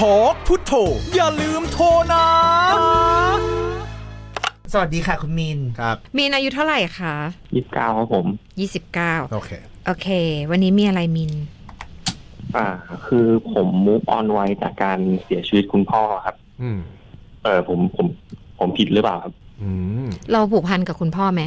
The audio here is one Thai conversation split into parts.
ทอกพุทโธอย่าลืมโทรนะ สวัสดีค่ะคุณมิน ครับ มีนอายุเท่าไหร่คะยี่สิบเก้าครับผม29โอเค โอเค วันนี้มีอะไรมิน อ่า คือผมมูฟออนไวจากการเสียชีวิตคุณพ่อครับ อืม เออผมผมผมผิดหรือเปล่าครับ อืม เราผูกพันกับคุณพ่อไหม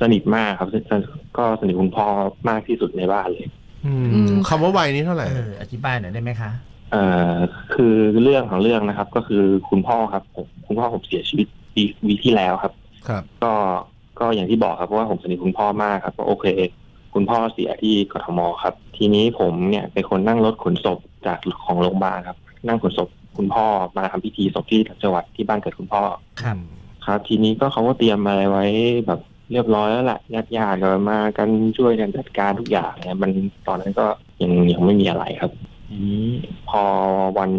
สนิทมากครับสก็สนิทคุณพ่อมากที่สุดในบ้านเลย อือืมมคำว่าวัยนี้เท่าไหร่ เออ อธิบายหน่อยได้ไหมคะ เอ่อคือเรื่องของเรื่องนะครับ ก็คือคุณพ่อครับผมคุณพ่อผมเสียชีวิตปีวีที่แล้วครับ ครับ ก็ก็อย่างที่บอกครับว่าผมสนิทคุณพ่อมากครับก็โอเค คุณพ่อเสียที่กทมครับ ทีนี้ผมเนี่ยเป็นคนนั่งรถขนศพจากของโรงพยาบาลครับ นั่งขนศพคุณพ่อมาทำพิธีศพที่จังหวัดที่บ้านเกิดคุณพ่อ ครับ ครับ ทีนี้ก็เขาก็เตรียมอะไรไว้แบบเรียบร้อยแล้วแหละญาติญาติๆก็มากันช่วยกันจัดการทุกอย่างเนี่ยมันตอนนั้นก็ยังยังไม่มีอะไรครับ ทีนี้พอวัน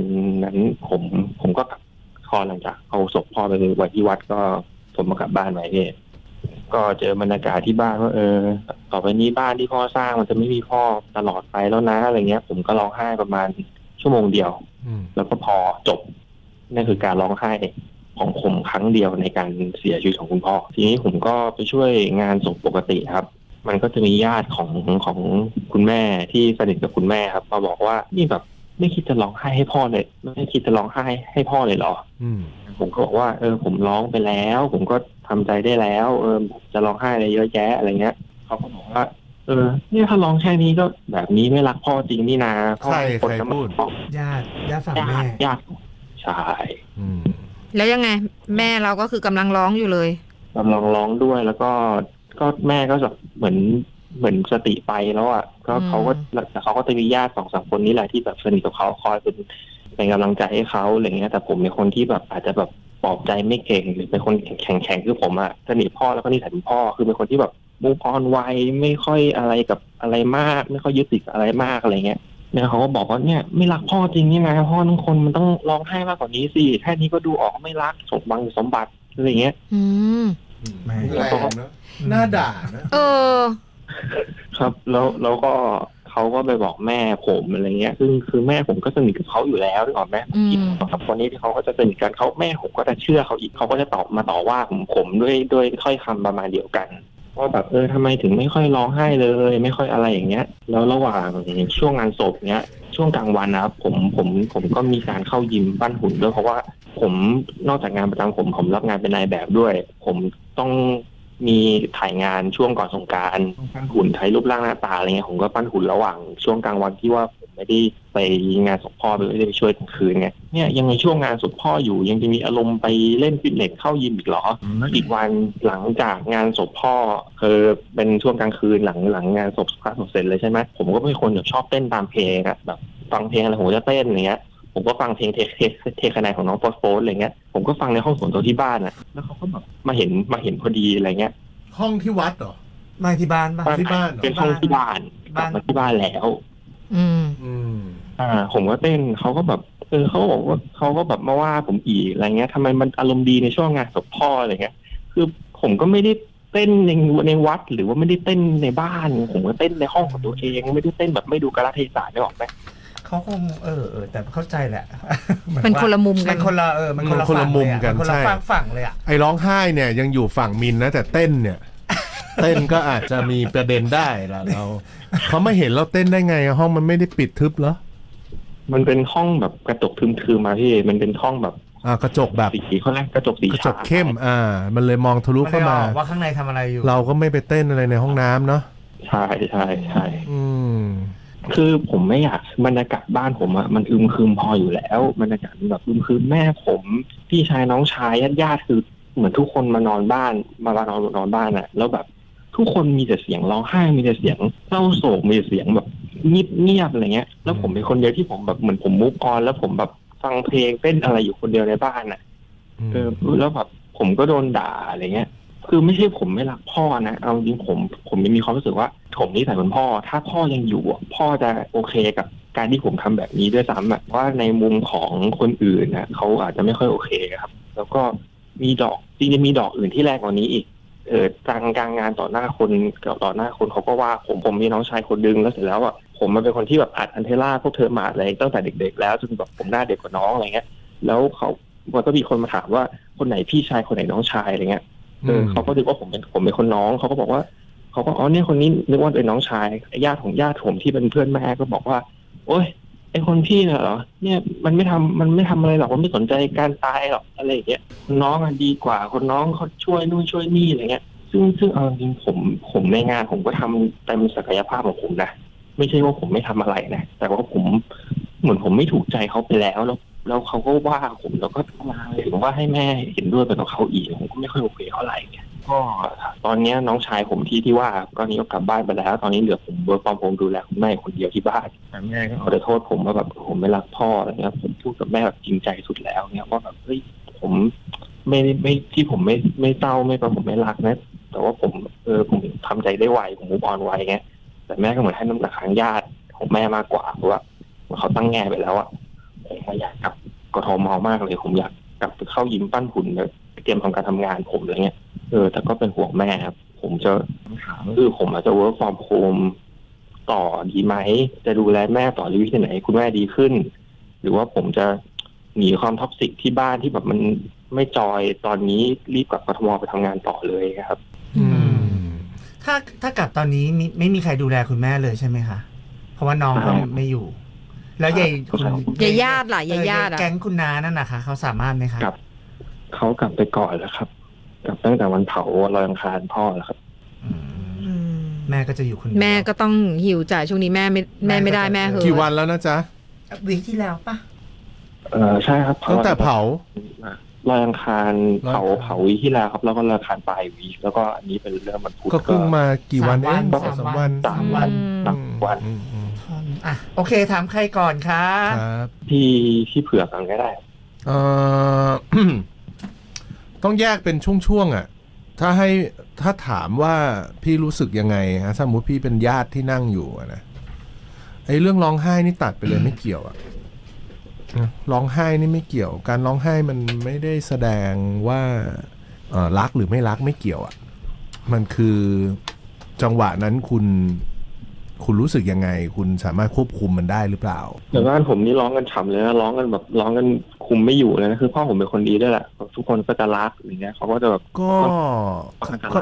นั้นผมผมก็กลับพอหลังจากเอาศพพ่อไปไว้ที่วัดก็ผมมากลับบ้านไว้เนี่ยก็เจอบรรยากาศที่บ้านว่าเออ ต่อไปนี้บ้านที่พ่อสร้างมันจะไม่มีพ่อตลอดไปแล้วนะอะไรเงี้ย ผมก็ร้องไห้ประมาณชั่วโมงเดียวอืมแล้วก็พอจบนั่นคือการร้องไห้ของผมครั้งเดียวในการเสียชีวิตของคุณพ่อ ทีนี้ผมก็ไปช่วยงานศพปกติครับ มันก็จะมีญาติของของคุณแม่ที่สนิทกับคุณแม่ครับ มาบอกว่านี่แบบไม่คิดจะร้องไห้ให้พ่อเลยไม่คิดจะร้องไห้ให้พ่อเลยเหรออืมผมก็บอกว่า เออ ผมร้องไปแล้ว ผมก็ทำใจได้แล้ว เออจะร้องไห้อะไรเยอะแยะอะไรเงี้ยเขาก็บอกว่า เออ เนี่ยถ้าร้องแค่นี้ก็แบบนี้ไม่รักพ่อจริงนี่นาพ่อใครเป็นคนใครจะมาพูดบอกญาติญาติฝั่งญาแม่ติญาติใช่อืมแล้วยังไง แม่เราก็คือกำลังร้องอยู่เลยกำลังร้องด้วยแล้วก็ ก็แม่ก็แบบเหมือนเหมือนสติไปแล้วอะก็อืมเขาก็แต่เขาก็จะมีญาติสองสามคนนี้แหละที่แบบสนิทกับเขาคอยเป็นเป็นกำลังใจให้เขาอะไรเงี้ยแต่ผมเป็นคนที่แบบอาจจะแบบปลอบใจไม่เก่งหรือเป็นคนแข็งแข็งๆคือผมอะสนิทพ่อแล้วก็นิสัยเป็นพ่อคือเป็นคนที่แบบมูฟออนไวไม่ค่อยอะไรกับอะไรมาก ไม่ค่อยยึดติดกับอะไรมากอะไรเงี้ยเนี่ยเขาก็บอกว่าเนี่ยไม่รักพ่อจริงนี่นะพ่อทั้งคนมันต้องร้องไห้มากกว่านี้สิแค่นี้ก็ดูออกว่าไม่รักสมบังสมบัติอะไรเงี้ย อืมไม่แรงนะหน้าด่านะเออ ครับแล้วแล้วก็เขาก็ไปบอกแม่ผมอะไรเงี้ย ซึ่งคือแม่ผมก็สนิทกับเขาอยู่แล้วนึกออกไหมอืมอีกสองสามคนนี้ที่เขาก็จะสนิทกันเขาแม่ผมก็จะเชื่อเขาอีกเขาก็จะตอบมาต่อว่าผมผมด้วยด้วยถ้อยคำประมาณเดียวกันว่าแบบเออทำไมถึงไม่ค่อยร้องไห้เลย ไม่ค่อยอะไรอย่างเงี้ย แล้วระหว่างช่วงงานศพเนี้ย ช่วงกลางวันนะครับผมผมผมก็มีการเข้ายิมบ้านหุ่นด้วยเพราะว่าผมนอกจากงานประจำผมผมรับงานเป็นนายแบบด้วย ผมต้องมีถ่ายงานช่วงก่อนสงกรารปั้นหุ่นใช้รูปร่างหน้าตาอะไรเงี้ยผมก็ปั้นหุ่นระหว่างช่วงกลางวันที่ว่าผม ไม่ได้ไปงานศพพ่อไปไม่ได้ไปช่วยกลางคืนไงเนี่ยยังในช่วงงานศพพ่ออยู่ ยังจะมีอารมณ์ไปเล่นฟิตเนสเข้ายิมอีกเหรออีกวันหลังจากงานศพพ่อคือเป็นช่วงกลางคืนหลังหลังงานศพพระศพเสร็จเลยใช่ไหมผมก็เป็นคนแบบชอบเต้นตามเพลงอะแบบฟังเพลงอะไรผมก็จะเต้นอย่างเงี้ยผมก็ฟังเพลงเทเทเทคะแนนของน้องโฟสโฟสอะไรเงี้ยผมก็ฟังในห้องส่วนตัวที่บ้านอะแล้วเขาก็แบบมาเห็นมาเห็นพอดีอะไรเงี้ย ห้องที่วัดเหรอไม่ที่บ้านป่ะที่บ้านเหรอเป็นห้องที่บ้านกลับ้าบนมาที่บ้านแล้ว อืม อืม อ่า ผมก็เต้นเขาก็แบบเออเขาก็บอกว่าเขาก็แบบมาว่าผมอีกอะไรเงี้ยทำไมมันอารมณ์ดีในช่วงงานศพพ่ออะไรเงี้ย คือผมก็ไม่ได้เต้นในในวัดหรือว่าไม่ได้เต้นในบ้าน ผมก็เต้นในห้องของตัวเอง ไม่ได้เต้นแบบไม่ดูกาลเทศะได้หรอกไหม เขาคงเออเออแต่เข้าใจแหละหอมันว่าคนละมุมกันมันคนละเออมันคนละมันคนละฝั่งมุมเลยอะกันคนละใช่ ฝั่งฝั่งเลยอะไอ้ร้องไห้เนี่ยยังอยู่ฝั่งมินนะแต่เต้นเนี่ย เต้นก็อาจจะมีประเด็นได้ละเราเขาไม่เห็นเราเต้นได้ไงห้องมันไม่ได้ปิดทึบเหรอมันเป็นห้องแบบกระจกทึมๆมาพี่มันเป็นห้องแบบอ่ากระจกแบบสีเขาเรียกกระจกสีกระจกขาวเข้ม อ่า มันเลยมองทะลุไม่เข้าได้อมาอกว่าข้างในทำอะไรอยู่ เราก็ไม่ไปเต้นอะไรในห้องน้ำเนาะใช่ใช่ใช่อืมคือผมไม่อยากบรรยากาศบ้านผมอะมันอึมครึมพออยู่แล้วบรรยากาศมันแบบอึมครึมแม่ผมพี่ชายน้องชายญาติญาติๆคือเหมือนทุกคนมานอนบ้าน มามานอนนอนบ้านอะแล้วแบบ ทุกคนมีแต่เสียงร้องไห้มีแต่เสียงเศร้าโศกมีแต่เสียงแบบเงียบเงียบๆอะไรเงี้ย แล้วผมเป็นคนเดียวที่ผมแบบเหมือนผมมุกออนแล้วผมแบบฟังเพลงเต้นอะไรอยู่คนเดียวในบ้านอะเออแล้วแบบผมก็โดนด่าอะไรเงี้ย คือไม่ใช่ผมไม่รักพ่อนะเอาจริงผมผมยังมีความรู้สึกว่า ผมนี่ใส่เป็นพ่อ ถ้าพ่อยังอยู่อะพ่อจะโอเคกับการที่ผมทำแบบนี้ด้วยซ้ำอะว่าในมุมของคนอื่นนะเขาอาจจะไม่ค่อยโอเคครับ แล้วก็มีดอกจริงๆมีดอกอื่นที่แรงกว่านี้อีก เออกลางกลางงานต่อหน้าคนกับต่อหน้าคนเขาก็ว่าผมผมมีน้องชายคนดึงแล้วเสร็จแล้วอะผมมันเป็นคนที่แบบอัดอันเทล่าพวกเธอมาอะไรตั้งแต่เด็ก ๆ แล้วจนแบบผมหน้าเด็กกว่าน้องอะไรเงี้ย แล้วเขามันก็มีคนมาถามว่าคนไหนพี่ชายคนไหนน้องชายอะไรเงี้ยเออเขาก็นึกว่าผมเป็นผมเป็นคนน้องเขาก็บอกว่าเขาก็อ๋อเนี่ยคนนี้นึกว่าเป็นน้องชายญาติของญาติผมที่เป็นเพื่อนแม่ก็บอกว่า โอ๊ย ไอคนพี่น่ะเหรอเนี่ยมันไม่ทำมันไม่ทำอะไรหรอกมันไม่สนใจการตายหรอกอะไรอย่างเงี้ยคนน้องอะดีกว่า คนน้องเขาช่วยนู่นช่วยนี่อะไรเงี้ย ซึ่งซึ่งเอาจริงๆผมผมในงานผมก็ทำเต็มศักยภาพของผมนะไม่ใช่ว่าผมไม่ทำอะไรนะแต่ว่าผมเหมือนผมไม่ถูกใจเขาไปแล้วแล้ว แล้วเขาก็ว่าผมแล้วก็มาถึงว่าให้แม่เห็นด้วยไปกับเขาอีกผมก็ไม่ค่อยโอเคเท่าไหร่เนี่ย ก็ตอนเนี้ยน้องชายผมที่ที่ว่าก็นี้ก็กลับบ้านไปแล้ว ตอนนี้เหลือผมเวิร์กฟอร์มโฮมดูแลคุณแม่คนเดียวที่บ้านแต่แม่ก็เอาแต่โทษผมว่าแบบผมไม่รักพ่ออะไรเงี้ยผมพูดกับแม่แบบจริงใจสุดแล้วเนี่ยว่าแบบเฮ้ยผมไม่ได้ไม่ที่ผมไม่ไม่เศร้าไม่เพราะผมไม่รักนะ แต่ว่าผมเออผมทำใจได้ไวผมมูฟออนไวไงแต่แม่ก็เหมือนให้น้ำหนักทางญาติของแม่มากกว่าเพราะว่าเขาตั้งแง่ไปแล้วอะผมก็อยากกลับกทมมากเลยผมอยากกลับไปเข้ายิมปั้นหุ่นเลยเตรียมทำการทำงานผมอะไรเงี้ย เออ แต่ก็เป็นห่วงแม่ครับ ผมจะถามคือผมอาจจะ work from home ต่อดีไหม จะดูแลแม่ต่อหรือวิธีไหนให้คุณแม่ดีขึ้น หรือว่าผมจะหนีความท็อกซิกที่บ้านที่แบบมันไม่จอยตอนนี้รีบกลับกทมไปทำงานต่อเลยครับ อืม ถ้าถ้ากลับตอนนี้มิไม่มีใครดูแลคุณแม่เลยใช่ไหมคะ เพราะว่าน้องก็ใช่ไม่อยู่ แล้วยายคุณยายญาติล่ะยายญาติเอออะแก๊งคุณนานั่นนะคะเขาสามารถไหมคะครับเขากลับไปก่อนแล้วครับ กลับตั้งแต่วันเผาลอยอังคารพ่อแล้วครับอืมอืมแม่ก็จะอยู่คนเดียวแม่ก็ต้องหิวจ่ายช่วงนี้แม่ไม่แม่ไม่ได้แม่เหอะกี่วันแล้วนะจ๊ะวีคที่แล้วปะเออใช่ครับตั้งแต่เผาลอยอังคารลอยอังคารเผาเผาวีคที่แล้วครับ แล้วก็ลอยอังคารปลายวีคแล้วก็อันนี้เป็นเรื่องมันพุธก็เพิ่งมากี่วันเองสามสามวัวันนสามวันอืมสามวันอืมอืมอะโอเคถามใครก่อนคะครับที่ที่เผือกกันก็ได้ เอ่อ ต้องแยกเป็นช่วงๆอะ ถ้าให้ถ้าถามว่าพี่รู้สึกยังไงฮะสมมติพี่เป็นญาติที่นั่งอยู่อะนะไอ้เรื่องร้องไห้นี่ตัดไปเลยไม่เกี่ยวอะนะร้องไห้นี่ไม่เกี่ยว การร้องไห้มันไม่ได้แสดงว่าเอรักหรือไม่รักไม่เกี่ยวอะมันคือจังหวะนั้นคุณ คุณรู้สึกยังไง คุณสามารถควบคุมมันได้หรือเปล่าแต่บ้านผมนี่ร้องกันฉ่ำเลยนะร้องกันแบบร้องกันคุมไม่อยู่เลยนะคือพ่อผมเป็นคนดีด้วยแหละทุกคนก็จะรักอย่างเงี้ยเขาก็จะแบบก็ก็ก็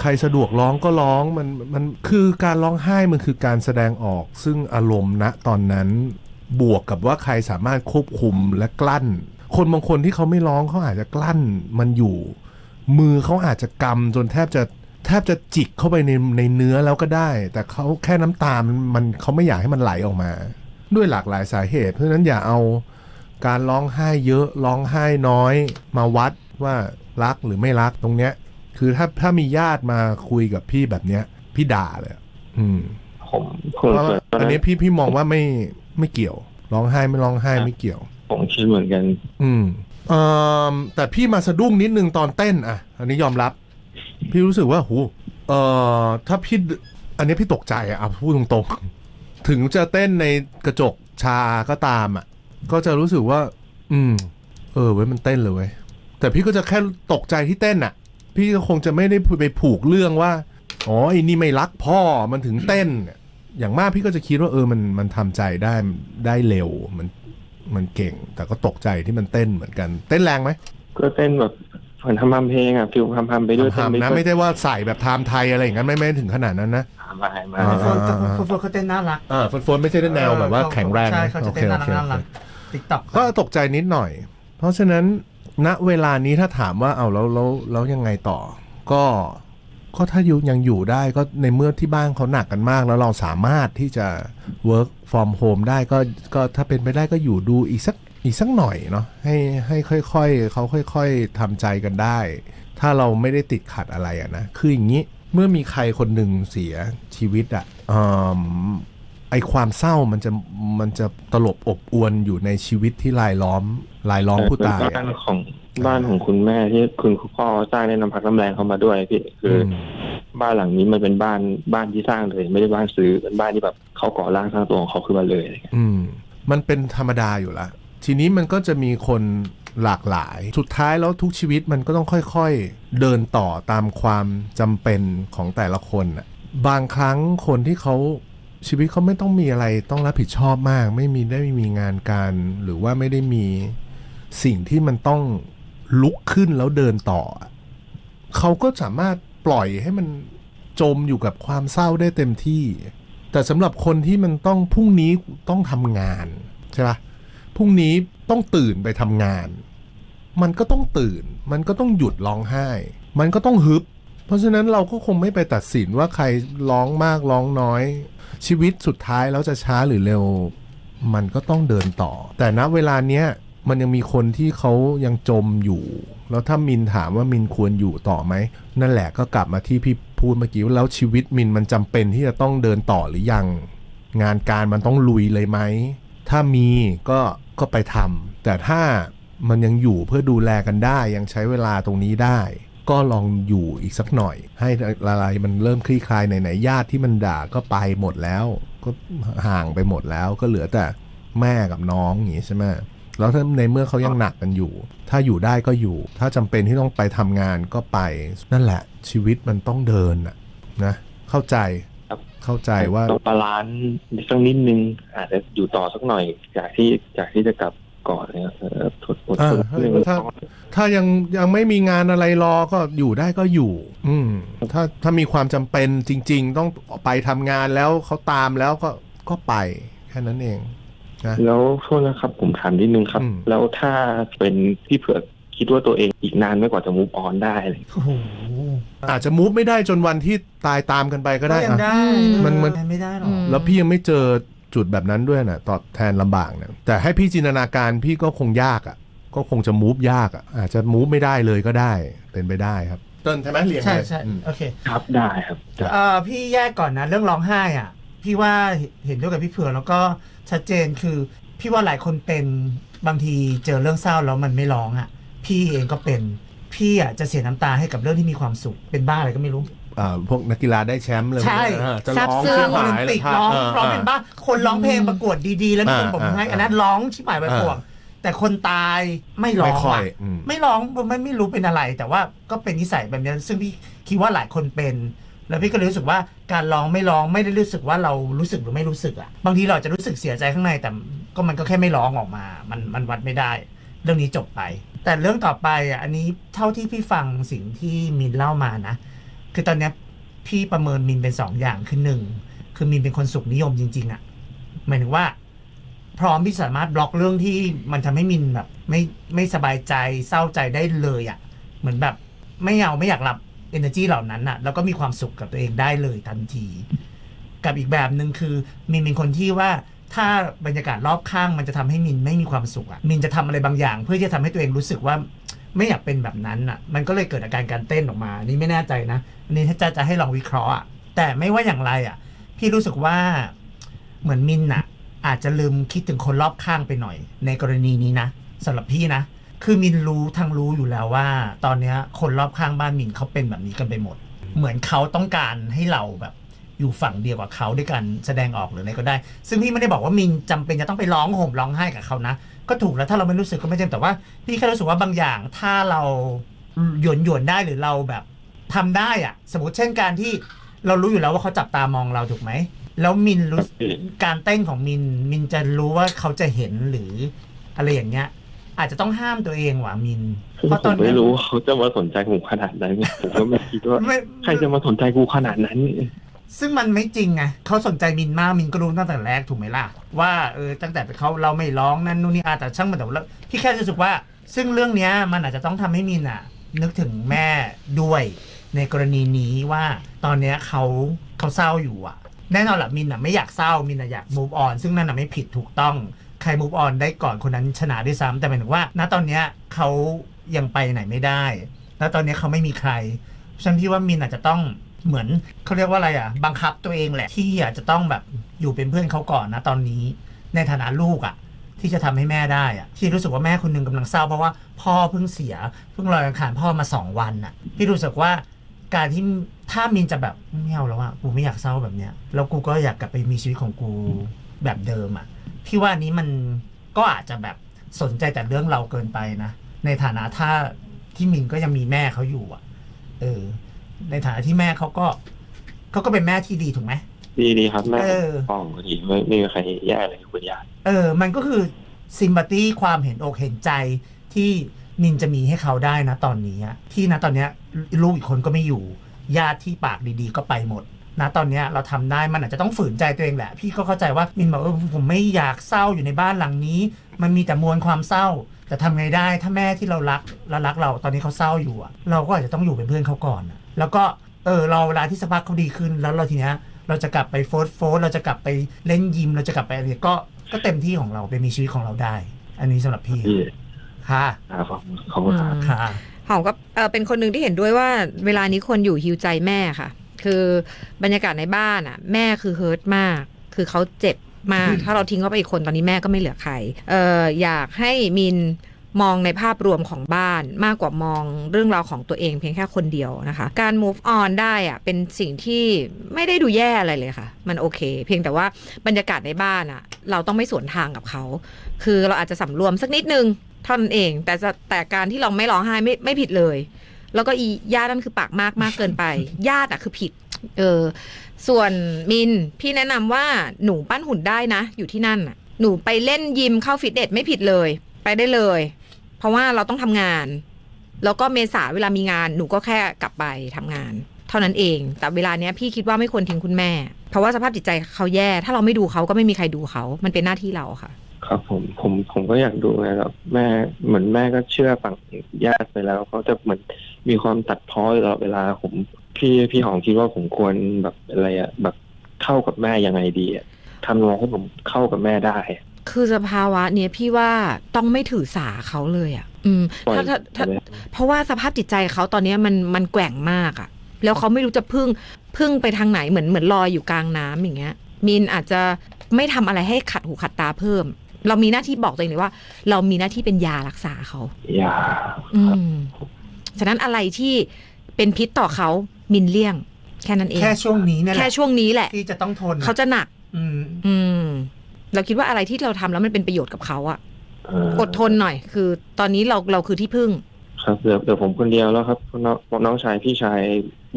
ใครสะดวกร้องก็ร้องมันมันคือการร้องไห้มันคือการแสดงออก ซึ่งอารมณ์ณตอนนั้น บวกกับว่าใครสามารถควบคุมและกลั้น คนบางคนที่เขาไม่ร้องเขาอาจจะกลั้นมันอยู่ มือเขาอาจจะกำจนแทบจะ แทบจะจิกเข้าไปในในเนื้อแล้วก็ได้ แต่เขาแค่น้ำตามันมันเขาไม่อยากให้มันไหลออกมา ด้วยหลากหลายสาเหตุ เพราะฉะนั้นอย่าเอาการร้องไห้เยอะร้องไห้น้อย มาวัดว่ารักหรือไม่รักตรงเนี้ย คือถ้าถ้ามีญาติมาคุยกับพี่แบบเนี้ย พี่ด่าเลยอะอืมผมคเพนราะเกิว่าดตอนอันนั้นี้นพี่พี่มองว่าไม่ไม่เกี่ยว ร้องไห้ไม่ร้องไห้ไม่เกี่ยวผมคิดเหมือนกัน อืมเอ่อแต่พี่มาสะดุ้งนิดนึงตอนเต้นอะ อันนี้ยอมรับ พี่รู้สึกว่าหูเอ่อถ้าพี่อันนี้พี่ตกใจอะเอาพูดตรงๆ ถึงจะเต้นในกระจกชาก็ตามอะก็จะรู้สึกว่า อืม เออเว้ยมันเต้นเลยเว้ยแต่พี่ก็จะแค่ตกใจที่เต้นอะพี่ก็คงจะไม่ได้ไปผูกเรื่องว่าอ๋อไอ้นี่ไม่รักพ่อมันถึงเต้น อย่างมากพี่ก็จะคิดว่าเออมันมันทำใจได้ได้เร็วมันมันเก่ง แต่ก็ตกใจที่มันเต้นเหมือนกัน เต้นแรงไหมก็เต้นแบบ เหมือนทำทำเพลงอะฟิลทำทำไปด้วยเต้นทำไปนะด้วยไม่ได้ว่าใส่แบบไทม์ไทยอะไรอย่างนั้นไม่ไม่ถึงขนาดนั้นนะมามาอ่าโฟนโฟนโฟนเขาเต้นน่ารักอ่าโฟนไม่ใช่แนวแบบว่าแข็งแรงใช่นะเขาโอจะเคเต้นโอน่ารักเคน่าโอรักเคติ๊กต็อกก็ตกใจนิดหน่อย เพราะฉะนั้นณเวลานี้ถ้าถามว่าเอาแล้วแล้วแล้วยังไงต่อ ก็ก็ถ้าอยู่ยังอยู่ได้ก็ในเมื่อที่บ้านเขาหนักกันมาก แล้วเราสามารถที่จะ work from home ได้ก็ก็ถ้าเป็นไปได้ก็อยู่ดูอีกสัก อีกสักหน่อยเนาะให้ให้ค่อยๆเขาค่อย ๆทำใจกันได้ ถ้าเราไม่ได้ติดขัดอะไรอะนะคืออย่างนี้เมื่อมีใครคนหนึ่งเสียชีวิตอะอืมไอความเศร้ามันจะมันจะตลบอบอวนอยู่ในชีวิตที่ลายล้อมลายล้อมผู้ตายบ้าอะนของบ้านของคุณแม่ที่คุณพ่อสร้างในน้ำพักน้ำแรงเข้ามาด้วยพี่คืออมบ้านหลังนี้มันเป็นบ้านบ้านที่สร้างเลย ไม่ได้บ้านซื้อเป็นบ้านที่แบบเขาก่อร่างสร้างตัวของเขาขึ้นมาเลยอะไรเงี้ยอืมมันเป็นธรรมดาอยู่ละ ทีนี้มันก็จะมีคนหลากหลาย สุดท้ายแล้วทุกชีวิตมันก็ต้องค่อยๆ เดินต่อตามความจำเป็นของแต่ละคนน่ะบางครั้งคนที่เขาชีวิตเขาไม่ต้องมีอะไรต้องรับผิดชอบมาก ไม่มีได้ไม่มีงานการ หรือว่าไม่ได้มีสิ่งที่มันต้องลุกขึ้นแล้วเดินต่อ เขาก็สามารถปล่อยให้มันจมอยู่กับความเศร้าได้เต็มที่ แต่สำหรับคนที่มันต้องพรุ่งนี้ต้องทำงานใช่ปะ พรุ่งนี้ต้องตื่นไปทำงาน มันก็ต้องตื่น มันก็ต้องหยุดร้องไห้ มันก็ต้องฮึบ เพราะฉะนั้นเราก็คงไม่ไปตัดสินว่าใครร้องมากร้องน้อย ชีวิตสุดท้ายแล้วจะช้าหรือเร็ว มันก็ต้องเดินต่อ แต่ณเวลาเนี้ยมันยังมีคนที่เขายังจมอยู่ แล้วถ้ามินถามว่ามินควรอยู่ต่อไหม นั่นแหละก็กลับมาที่พี่พูดเมื่อกี้ว่าแล้วชีวิตมินมันจำเป็นที่จะต้องเดินต่อหรือยัง งานการมันต้องลุยเลยไหม ถ้ามีก็ก็ไปทำแต่ถ้ามันยังอยู่เพื่อดูแลกันได้ ยังใช้เวลาตรงนี้ได้ ก็ลองอยู่อีกสักหน่อย ให้อะไรมันเริ่มคลี่คลายไหนๆญาติที่มันด่าก็ไปหมดแล้ว ก็ห่างไปหมดแล้วก็เหลือแต่แม่กับน้องอย่างนี้ใช่ไหมแล้วถ้าในเมื่อเขายังหนักกันอยู่ ถ้าอยู่ได้ก็อยู่ ถ้าจำเป็นที่ต้องไปทำงานก็ไป นั่นแหละชีวิตมันต้องเดินนะ เข้าใจ เข้าใจว่าต้องบาลานซ์สักนิดนึง อาจจะอยู่ต่อสักหน่อย จากที่จากที่จะกลับก่อนเนี่ยเออทดอดทนอ่าเรื่องถ้าถ้ายังยังไม่มีงานอะไรรอก็อยู่ได้ก็อยู่ อืมถ้าถ้ามีความจำเป็นจริง ๆ ต้องไปทำงานแล้วเขาตามแล้วก็ก็ไปแค่นั้นเองนะแล้วโทษนะครับผมถามนิดนึงครับอืมแล้วถ้าเป็นพี่เผือก คิดว่าตัวเองอีกนานไม่กว่าจะมูฟออนได้เลยโอ้โหอาจจะมูฟไม่ได้จนวันที่ตายตามกันไปก็ได้ยังอะ ได้มันมัน ไม่ได้หรอกอืมแล้วพี่ยังไม่เจอจุดแบบนั้นด้วยนะตอบแทนลำบากเนี่ยแต่ให้พี่จินตนาการพี่ก็คงยากอะ ก็คงจะมูฟยากอะ อาจจะมูฟไม่ได้เลยก็ได้เป็นไปได้ครับเติ้ลใช่ไหมเรียงใช่เลยใช่อืม โอเคครับได้ครับได้เอ่อพี่แยกก่อนนะ เรื่องร้องไห้อะ พี่ว่าเห็นด้วยกับพี่เผือกแล้วก็ชัดเจนคือ พี่ว่าหลายคนเป็นบางทีเจอเรื่องเศร้าแล้วมันไม่ร้องอะ พี่เองก็เป็นพี่อะจะเสียน้ำตาให้กับเรื่องที่มีความสุขเป็นบ้าอะไรก็ไม่รู้ อ่าพวกนักกีฬาได้แชมป์เลยใช่เออจะซัร้บองซึ้ชิงบโอหาลิมยเลปิยกค่ะร้องเออร้องเป็นบ้าคนร้องเพลงประกวดดีๆ แล้วมีคนอ่าบอกให้อ่าอันนั้นร้องชิบหายไปปวงแต่คนตายไม่ร้ไม่องค่อยอะอืม ไม่ร้องไม่ไม่รู้เป็นอะไร แต่ว่าก็เป็นนิสัยแบบนี้ซึ่งพี่คิดว่าหลายคนเป็น แล้วพี่ก็เลยรู้สึกว่าการร้องไม่ร้องไม่ได้รู้สึกว่าเรารู้สึกหรือไม่รู้สึกอะบางทีเราอาจจะรู้สึกเสียใจข้างในแต่ก็มันก็แค่ไม่ร้องออกมา มันมันวัดไม่ได้ เรื่องนี้จบไป แต่เรื่องต่อไปอะอันนี้เท่าที่พี่ฟังสิ่งที่มินเล่ามานะ คือตอนเนี้ยพี่ประเมินมินเป็นสองอย่างคือหนึ่งคือมินเป็นคนสุขนิยมจริง ๆอะหมายถึงว่า พร้อมที่สามารถบล็อกเรื่องที่มันทำให้มินแบบไม่ไม่สบายใจเศร้าใจได้เลยอะเหมือนแบบไม่เอาไม่อยากรับ energy เหล่านั้นอะแล้วก็มีความสุขกับตัวเองได้เลยทันที กับอีกแบบหนึ่งคือมินเป็นคนที่ว่า ถ้าบรรยากาศรอบข้างมันจะทำให้มินไม่มีความสุขอะ่ะมินจะทำอะไรบางอย่าง เพื่อที่จะทำให้ตัวเองรู้สึกว่าไม่อยากเป็นแบบนั้นอะมันก็เลยเกิดอาการการเต้นออกมา นี่ไม่แน่ใจนะอันนี้ถ้าจะจะให้ลองวิเคราะห์อะแต่ไม่ว่าอย่างไรอะพี่รู้สึกว่าเหมือนมินอะอาจจะลืมคิดถึงคนรอบข้างไปหน่อย ในกรณีนี้นะสำหรับพี่นะ คือมินรู้ทางรู้อยู่แล้วว่า ตอนเนี้ยคนรอบข้างบ้านมินเขาเป็นแบบนี้กันไปหมด เหมือนเขาต้องการให้เราแบบ อยู่ฝั่งเดียวกับเขาด้วยกันแสดงออกหรืออะไรก็ได้ ซึ่งพี่ไม่ได้บอกว่ามินจำเป็นจะต้องไปร้องห่มร้องไห้กับเขานะ ก็ถูกแล้วถ้าเราไม่รู้สึกก็ไม่จำแต่ว่า พี่แค่รู้สึกว่าบางอย่างถ้าเราหยวนหยวนๆได้หรือเราแบบทำได้อะสมมติเช่นการที่เรารู้อยู่แล้วว่าเขาจับตามองเราถูกไหมแล้วมินรู้การเต้นของมินมินจะรู้ว่าเขาจะเห็นหรืออะไรอย่างเงี้ย อาจจะต้องห้ามตัวเองว่ะมิน คือผมไม่รู้ว่าเขาจะมาสนใจผมขนาดนั้น ผมก็ไม่คิดว่า ไม่ ใครจะมาสนใจกูขนาดนั้น ซึ่งมันไม่จริงไงเขาสนใจมินมากมินก็รู้ตั้งแต่แรกถูกไหมล่ะ ว่าเออตั้งแต่เขาเราไม่ร้องนั่นนู่นนี่อาแต่ช่างมันแต่ว่าพี่แค่รู้สึกว่า ซึ่งเรื่องเนี้ยมันอาจจะต้องทำให้มินอะ นึกถึงแม่ด้วย ในกรณีนี้ว่าตอนเนี้ยเขาเขาเศร้าอยู่อะ แน่นอนแหละมินอะไม่อยากเศร้ามินอะอยาก move on ซึ่งนั่นอะไม่ผิดถูกต้องใคร move on ได้ก่อนคนนั้นชนะด้วยซ้ำแต่หมายถึงว่า ณตอนเนี้ยเขายังไปไหนไม่ได้ แล้วตอนเนี้ยเขาไม่มีใครฉันพี่ว่ามินอาจจะต้อง เหมือนเขาเรียกว่าอะไรอะ บังคับตัวเองแหละ ที่อาจจะต้องแบบอยู่เป็นเพื่อนเขาก่อนนะตอนนี้ ในฐานะลูกอะ ที่จะทำให้แม่ได้อะที่รู้สึกว่าแม่คนหนึงกำลังเศร้าเพราะว่าพ่อเพิ่งเสียเพิ่งลอยอังคารพ่อมาสองวันอะพี่รู้สึกว่าการที่ถ้ามินจะแบบไม่เอาแล้วอะกูไม่อยากเศร้าแบบเนี้ยแล้วกูก็อยากกลับไปมีชีวิตของกูแบบเดิมอะพี่ว่านี้มันก็อาจจะแบบสนใจแต่เรื่องเราเกินไปนะ ในฐานะถ้าที่มินก็ยังมีแม่เขาอยู่อะ เออ ในฐานะที่แม่เขาก็เขาก็เป็นแม่ที่ดีถูกไหมดีดีครับแม่เออ ป้องพอดีไม่ไม่มีใครแย่เลยคุณยายเออ มันก็คือซิมบัตี้ความเห็นอกเห็นใจที่มินจะมีให้เขาได้นะตอนนี้อะที่นะตอนเนี้ยลูกอีกคนก็ไม่อยู่ ญาติที่ปากดีๆ ก็ไปหมดนะตอนเนี้ยเราทำได้มันอาจจะต้องฝืนใจตัวเองแหละ พี่ก็เข้าใจว่ามินบอกเออผมไม่อยากเศร้าอยู่ในบ้านหลังนี้ มันมีแต่มวลความเศร้า แต่ทำไงได้ถ้าแม่ที่เรารักและรักเราตอนนี้เขาเศร้าอยู่อะเราก็อาจจะต้องอยู่เป็นเพื่อนเขาก่อนอะ แล้วก็เออเราเวลาที่สภาพเขาดีขึ้น แล้วเราทีเนี้ยเราจะกลับไปโฟร์โฟร์เราจะกลับไปเล่นยิม เราจะกลับไปอะไรก็ก็เต็มที่ของเราไปมีชีวิตของเราได้ อันนี้สำหรับพี่พี่ค่ะครับขอบคุณขอบคุณครับค่ะหอมก็เออเป็นคนหนึ่งที่เห็นด้วยว่าเวลานี้คนอยู่ฮิวใจแม่ค่ะ คือบรรยากาศในบ้านอะ แม่คือเฮิร์ตมาก คือเขาเจ็บมาก ถ้าเราทิ้งเขาไปอีกคนตอนนี้แม่ก็ไม่เหลือใครเอออยากให้มิน มองในภาพรวมของบ้านมากกว่ามองเรื่องราวของตัวเองเพียงแค่คนเดียวนะคะ การ move on ได้อะเป็นสิ่งที่ไม่ได้ดูแย่อะไรเลยค่ะ มันโอเค เพียงแต่ว่าบรรยากาศในบ้านอะเราต้องไม่สวนทางกับเขา คือเราอาจจะสำรวมสักนิดนึงเท่านั้นเอง แต่แต่การที่เราไม่ร้องไห้ไม่ไม่ผิดเลย แล้วก็อีญาตินั่นคือปากมากมากเกินไป ญาติอะคือผิดเออส่วนมินพี่แนะนำว่าหนูปั้นหุ่นได้นะ อยู่ที่นั่นหนูไปเล่นยิมเข้าฟิตเนสไม่ผิดเลย ไปได้เลย เพราะว่าเราต้องทำงาน แล้วก็เมษาเวลามีงานหนูก็แค่กลับไปทำงาน เท่านั้นเอง แต่เวลาเนี้ยพี่คิดว่าไม่ควรทิ้งคุณแม่ เพราะว่าสภาพจิตใจเขาแย่ ถ้าเราไม่ดูเขาก็ไม่มีใครดูเขา มันเป็นหน้าที่เราค่ะ ครับผมผมผมก็อยากดูนะครับแม่เหมือนแม่ก็เชื่อฝั่งญาติไปแล้วเขาจะเหมือนมีความตัดพ้อยตลอดเวลาผมพี่พี่หอมคิดว่าผมควรแบบอะไรอะแบบเข้ากับแม่ยังไงดีอะทำยังไงให้ผมเข้ากับแม่ได้ คือสภาวะเนี้ยพี่ว่าต้องไม่ถือสาเขาเลยอะ อืมปล่อยถ้าถ้าถ้าไปเลยเพราะว่าสภาพจิตใจเขาตอนเนี้ยมันมันแกว่งมากอะ่ะ แล้วเขาไม่รู้จะพึ่งพึ่งไปทางไหนเหมือนเหมือนลอยอยู่กลางน้ำอย่างเงี้ย มินอาจจะไม่ทำอะไรให้ขัดหูขัดตาเพิ่ม เรามีหน้าที่บอกตัวเองเลยว่า เรามีหน้าที่เป็นยารักษาเขาอย่าอืมฉะนั้นอะไรที่เป็นพิษต่อเขามินเลี่ยง แค่นั้นเอง แค่ช่วงนี้เนี่ยแหแค่ละช่วงนี้แหละที่จะต้องทนเขาจะหนัก อืมอืม เราคิดว่าอะไรที่เราทำแล้วมันเป็นประโยชน์กับเขาอะเอ่ออดทนหน่อย คือตอนนี้เราเราคือที่พึ่ง ครับเหลือเหลือผมคนเดียวแล้วครับน้องน้องชายพี่ชาย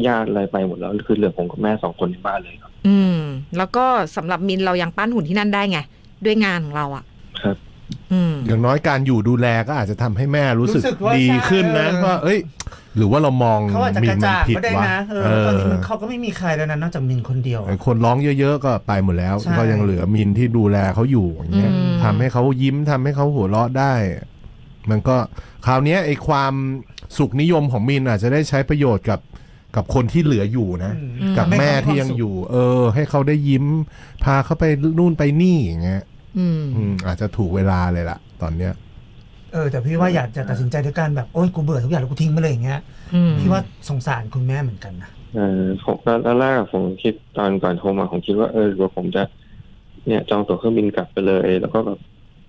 ญาติอะไรไปหมดแล้วคือเหลือผมกับแม่สองคนในบ้านเลยครับ อืม แล้วก็สำหรับมินเรายังปั้นหุ่นที่นั่นได้ไง ด้วยงานของเราอะ่ะครับอืมอย่างน้อยการอยู่ดูแลก็อาจจะทำให้แม่รู้สึกรู้สึกว่าดีขึ้นนะใช่ว่าเอ้ย หรือว่าเรามองเขาอาจจะมิกระนมันจ่างผิดก็ได้วะนะเออเอตอนนี้อมันเขาก็ไม่มีใครแล้วนะนอกจากมินคนเดียว คนร้องเยอะ ๆ ก็ไปหมดแล้วใช่ก็ยังเหลือมินที่ดูแลเขาอยู่อย่างเงี้ยอืมทำให้เขายิ้มทำให้เขาหัวเราะได้ มันก็คราวเนี้ยไอ้ความสุขนิยมของมินอาจจะได้ใช้ประโยชน์กับกับคนที่เหลืออยู่นะอืมอืมกับแม่ที่ยังอยู่ เออ ให้เขาได้ยิ้ม พาเขาไปนู่นไปนี่อย่างเงี้ยอืมอืมอาจจะถูกเวลาเลยล่ะ ตอนเนี้ย เออแต่พี่ว่าอยากจะตัดสินใจด้วยการแบบโอ๊ยกูเบื่อทุกอย่างแล้วกูทิ้งไปเลยอย่างเงี้ยอืม พี่ว่าสงสารคุณแม่เหมือนกันนะ เออผมตอนแรกอะผมคิดตอนก่อนโทรมาผมคิดว่าเออหรือว่าผมจะ เนี่ยจองตั๋วเครื่องบินกลับไปเลย แล้วก็แบบ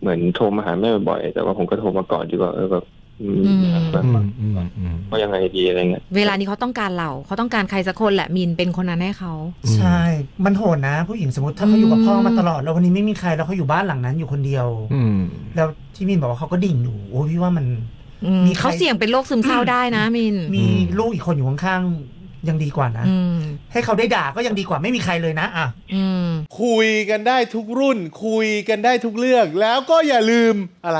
เหมือนโทรมาหาแม่บ่อยๆแต่ว่าผมก็โทรมาก่อนดีกว่าเออแบบ อืมแบบอืแบมบอืมอืมว่ายังไงดีอะไรเงี้ยเวลานี้เขาต้องการเราเขาต้องการใครสักคนแหละมินเป็นคนนั้นให้เขาอืมใช่ มันโหดนะ ผู้หญิงสมมติถ้าเขาอยู่กับพ่อมาอืมตลอด แล้ววันนี้ไม่มีใครแล้วเขาอยู่บ้านหลังนั้นอยู่คนเดียว อืมแล้วที่มินบอกว่าเขาก็ดิ่งอยู่โอ้พี่ว่ามันอืมมีใครเขาเสี่ยงเป็นโรคซึมเศร้าได้นะมินมีอืมลูกอีกคนอยู่ข้างๆยังดีกว่านะอืมให้เขาได้ด่าก็ยังดีกว่าไม่มีใครเลยนะอะอืมคุยกันได้ทุกรุ่น คุยกันได้ทุกเรื่อง แล้วก็อย่าลืมอะไร